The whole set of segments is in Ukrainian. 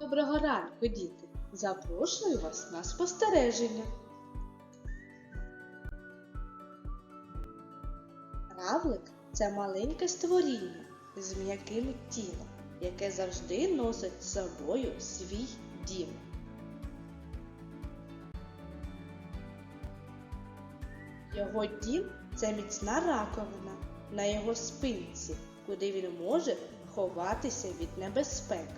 Доброго ранку, діти! Запрошую вас на спостереження. Равлик це маленьке створіння з м'яким тілом, яке завжди носить з собою свій дім. Його дім це міцна раковина на його спинці, куди він може ховатися від небезпек.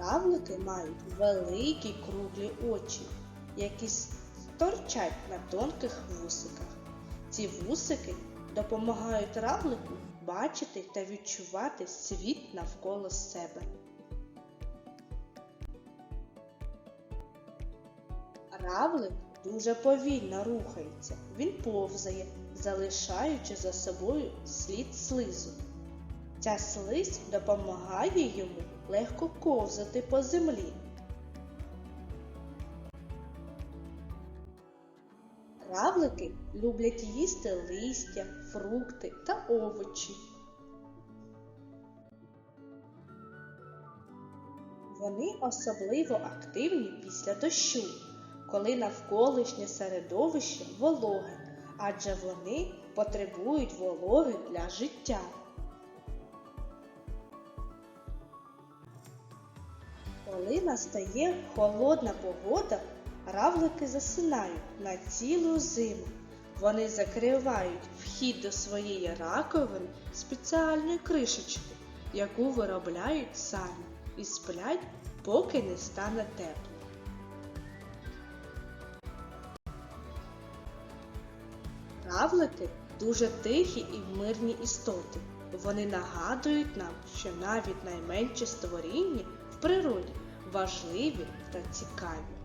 Равлики мають великі круглі очі, які торчать на тонких вусиках. Ці вусики допомагають равлику бачити та відчувати світ навколо себе. Равлик дуже повільно рухається. Він повзає, залишаючи за собою слід слизу. Ця слизь допомагає йому легко ковзати по землі. Равлики люблять їсти листя, фрукти та овочі. Вони особливо активні після дощу, коли навколишнє середовище вологе, адже вони потребують вологи для життя. Коли настає холодна погода, равлики засинають на цілу зиму. Вони закривають вхід до своєї раковини спеціальною кришечкою, яку виробляють самі, і сплять, поки не стане тепло. Равлики дуже тихі і мирні істоти. Вони нагадують нам, що навіть найменші створіння в природі важливі та цікаві.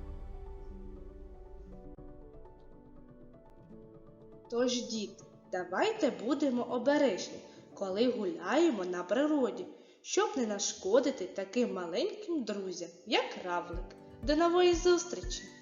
Тож, діти, давайте будемо обережні, коли гуляємо на природі, щоб не нашкодити таким маленьким друзям, як равлик. До нової зустрічі!